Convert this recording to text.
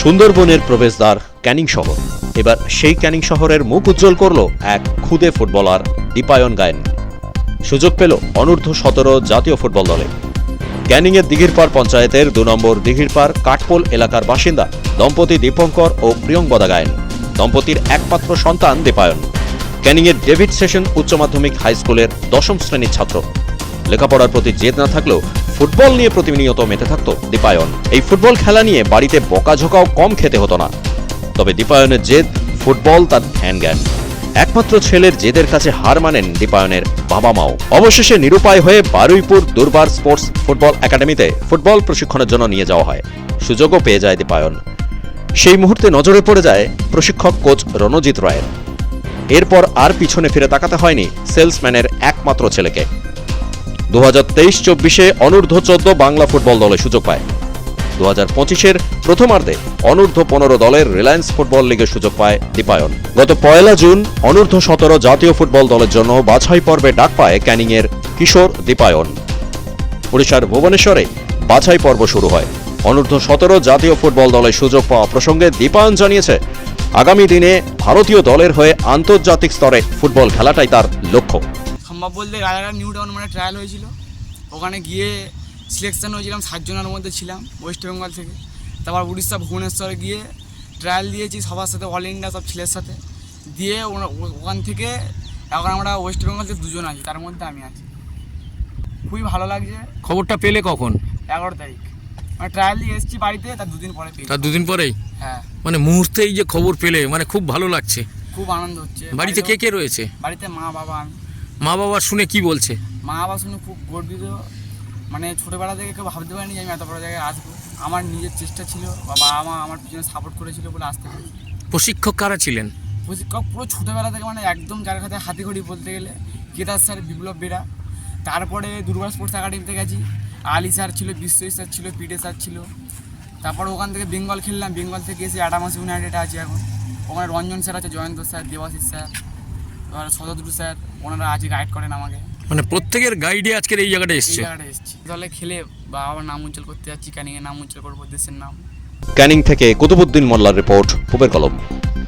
সুন্দরবনের প্রবেশদ্বার ক্যানিং শহর। এবার সেই ক্যানিং শহরের মুখ উজ্জ্বল করল এক খুদে ফুটবলার দীপায়ন গায়েন। সুযোগ পেল অনূর্ধ্ব সতেরো জাতীয় ফুটবল দলে। ক্যানিংয়ের দিঘিরপাড় পঞ্চায়েতের দু নম্বর দিঘিরপাড় কাঠপোল এলাকার বাসিন্দা দম্পতি দীপঙ্কর ও প্রিয়ঙ্বদা গায়েন। দম্পতির একমাত্র সন্তান দীপায়ন। ক্যানিংয়ের ডেভিড সেশন উচ্চ মাধ্যমিক হাই স্কুলের দশম শ্রেণির ছাত্র। লেখাপড়ার প্রতি জেদ না থাকলেও ফুটবল নিয়ে প্রতিনিয়ত মেতে থাকত দীপায়ন। এই ফুটবল খেলা নিয়ে বাড়িতে বকাঝোকাও কম খেতে হতো না। তবে দীপায়নের জেদ, ফুটবল তার ধ্যান জ্ঞান একমাত্র ছেলের জেদের কাছে হার মানেন দীপায়নের বাবা মাও অবশেষে নিরুপায় হয়ে বারুইপুর দুর্বার স্পোর্টস ফুটবল একাডেমিতে ফুটবল প্রশিক্ষণের জন্য নিয়ে যাওয়া হয়। সুযোগও পেয়ে যায় দীপায়ন। সেই মুহূর্তে নজরে পড়ে যায় প্রশিক্ষক কোচ রণজিৎ রায়ের। এরপর আর পিছনে ফিরে তাকাতে হয়নি সেলসম্যানের একমাত্র ছেলেকে। দু হাজার তেইশ চব্বিশে অনূর্ধ্ব চোদ্দ বাংলা ফুটবল দলে সুযোগ পায়। দু হাজার পঁচিশের প্রথমার্ধে অনূর্ধ্ব পনেরো দলের রিলায়েন্স ফুটবল লিগের সুযোগ পায় দীপায়ন। গত পয়লা জুন অনূর্ধ্ব সতেরো জাতীয় ফুটবল দলের জন্য বাছাই পর্বে ডাক পায় ক্যানিংয়ের কিশোর দীপায়ন। ওড়িশার ভুবনেশ্বরে বাছাই পর্ব শুরু হয়। অনূর্ধ্ব সতেরো জাতীয় ফুটবল দলে সুযোগ পাওয়া প্রসঙ্গে দীপায়ন জানিয়েছে, আগামী দিনে ভারতীয় দলের হয়ে আন্তর্জাতিক স্তরে ফুটবল খেলাটাই তার লক্ষ্য। বলতে রাজারহাট নিউ টাউন মানে ট্রায়াল হয়েছিল। ওখানে গিয়ে সিলেকশন হয়েছিলাম সাতজনের মধ্যে ছিলাম ওয়েস্ট বেঙ্গল থেকে। তারপর উড়িষ্যা ভুবনেশ্বরে গিয়ে ট্রায়াল দিয়েছি সবার সাথে অল ইন্ডিয়া সব ছেলের সাথে। দিয়ে ওখান থেকে এখন আমরা ওয়েস্ট বেঙ্গল থেকে দুজন আছি তার মধ্যে আমি আছি। খুবই ভালো লাগছে। খবরটা পেলে কখন? এগারো তারিখ। মানে ট্রায়াল দিয়ে এসেছি বাড়িতে তার দুদিন পরে তার দুদিন পরেই? হ্যাঁ। মানে মুহূর্তেই যে খবর পেলে মানে খুব ভালো লাগছে। খুব আনন্দ হচ্ছে। বাড়িতে কে কে রয়েছে? বাড়িতে মা বাবা আমি। মা বাবা শুনে কি বলছে? মা বাবা শুনে খুব গর্বিত। মানে ছোটোবেলা থেকে কেউ ভাবতে পারিনি যে আমি এত বড় জায়গায় আসব। আমার নিজের চেষ্টা ছিল বা বাবা মা আমার পিছনে সাপোর্ট করেছিল বলে আসতে পেরেছি। প্রশিক্ষক কারা ছিলেন? প্রশিক্ষক পুরো ছোটোবেলা থেকে মানে একদম যার কাছে হাতে ঘড়ি বলতে গেলে কেদার স্যার বিপ্লব বেরা। তারপরে দুর্গা স্পোর্টস একাডেমিতে গেছি। আলি স্যার ছিল বিশ্বজিৎ স্যার ছিল পিডে স্যার ছিল। তারপর ওখান থেকে বেঙ্গল খেললাম। বেঙ্গল থেকে এসে আডামাস ইউনাইটেড আছে এখন। ওখানে রঞ্জন স্যার আছে জয়ন্ত স্যার দেবাশিস স্যার। এবার শতদ্রু স্যার ওনারা আজ গাইড করেন আমাকে। মানে প্রত্যেকের গাইডে আজকের এই জায়গাটা এসছে। জায়গাটা এসেছি। দলে খেলে বা আবার নাম উজ্জ্বল করতে যাচ্ছি ক্যানিংয়ের নাম উজ্জ্বল করব দেশের নাম। ক্যানিং থেকে কুতুবুদ্দিন মোল্লার রিপোর্ট পুবের কলম।